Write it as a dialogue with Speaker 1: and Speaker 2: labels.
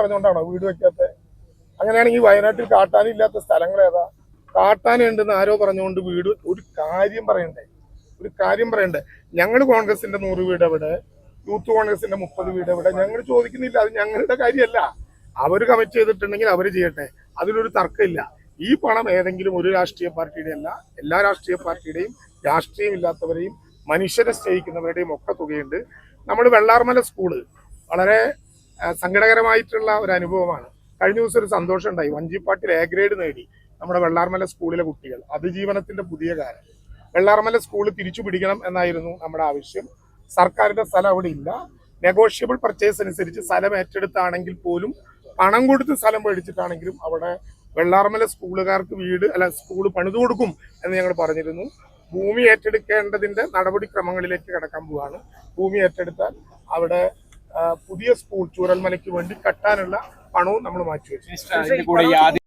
Speaker 1: പറഞ്ഞുകൊണ്ടാണോ വീട് വെക്കാത്ത? അങ്ങനെയാണെങ്കിൽ വയനാട്ടിൽ കാട്ടാനില്ലാത്ത സ്ഥലങ്ങൾ ഏതാ കാട്ടാനുണ്ടെന്ന് ആരോ പറഞ്ഞുകൊണ്ട് വീട് ഒരു കാര്യം പറയണ്ടേ? ഒരു കാര്യം പറയണ്ടേ? ഞങ്ങൾ കോൺഗ്രസിന്റെ നൂറ് വീട് എവിടെ? യൂത്ത് കോൺഗ്രസിന്റെ മുപ്പത് വീട് എവിടെ? ഞങ്ങൾ ചോദിക്കുന്നില്ല അത് ഞങ്ങളുടെ കാര്യമല്ല. അവർ കമ്മിറ്റ് ചെയ്തിട്ടുണ്ടെങ്കിൽ അവർ ചെയ്യട്ടെ. അതിലൊരു തർക്കമില്ല. ഈ പണം ഏതെങ്കിലും ഒരു രാഷ്ട്രീയ പാർട്ടിയുടെ അല്ല എല്ലാ രാഷ്ട്രീയ പാർട്ടിയുടെയും രാഷ്ട്രീയം ഇല്ലാത്തവരെയും മനുഷ്യരെ സ്നേഹിക്കുന്നവരുടെയും ഒക്കെ തുകയുണ്ട്. നമ്മൾ വെള്ളാർമല സ്കൂൾ വളരെ സങ്കടകരമായിട്ടുള്ള ഒരു അനുഭവമാണ്. കഴിഞ്ഞ ദിവസം ഒരു സന്തോഷം ഉണ്ടായി. വഞ്ചിപ്പാട്ടിൽ എ ഗ്രേഡ് നേടി നമ്മുടെ വെള്ളാർമല സ്കൂളിലെ കുട്ടികൾ. അതിജീവനത്തിന്റെ പുതിയ കാലം. വെള്ളാർമല സ്കൂൾ തിരിച്ചു പിടിക്കണം എന്നായിരുന്നു നമ്മുടെ ആവശ്യം. സർക്കാരിന്റെ സ്ഥലം അവിടെ ഇല്ല. നെഗോഷ്യബിൾ പർച്ചേസ് അനുസരിച്ച് സ്ഥലം ഏറ്റെടുത്താണെങ്കിൽ പോലും പണം കൊടുത്ത് സ്ഥലം മേടിച്ചിട്ടാണെങ്കിലും അവിടെ വെള്ളാർമല സ്കൂളുകാർക്ക് വീട് അല്ല സ്കൂൾ പണിതു കൊടുക്കും എന്ന് ഞങ്ങൾ പറഞ്ഞിരുന്നു. ഭൂമി ഏറ്റെടുക്കേണ്ടതിന്റെ നടപടിക്രമങ്ങളിലേക്ക് കടക്കാൻ പോവാണ്. ഭൂമി ഏറ്റെടുത്താൽ അവിടെ പുതിയ സ്കൂൾ ചൂരൽമലയ്ക്ക് വേണ്ടി കട്ടാനുള്ള പണവും നമ്മൾ
Speaker 2: മാറ്റി മാറ്റിവെച്ചു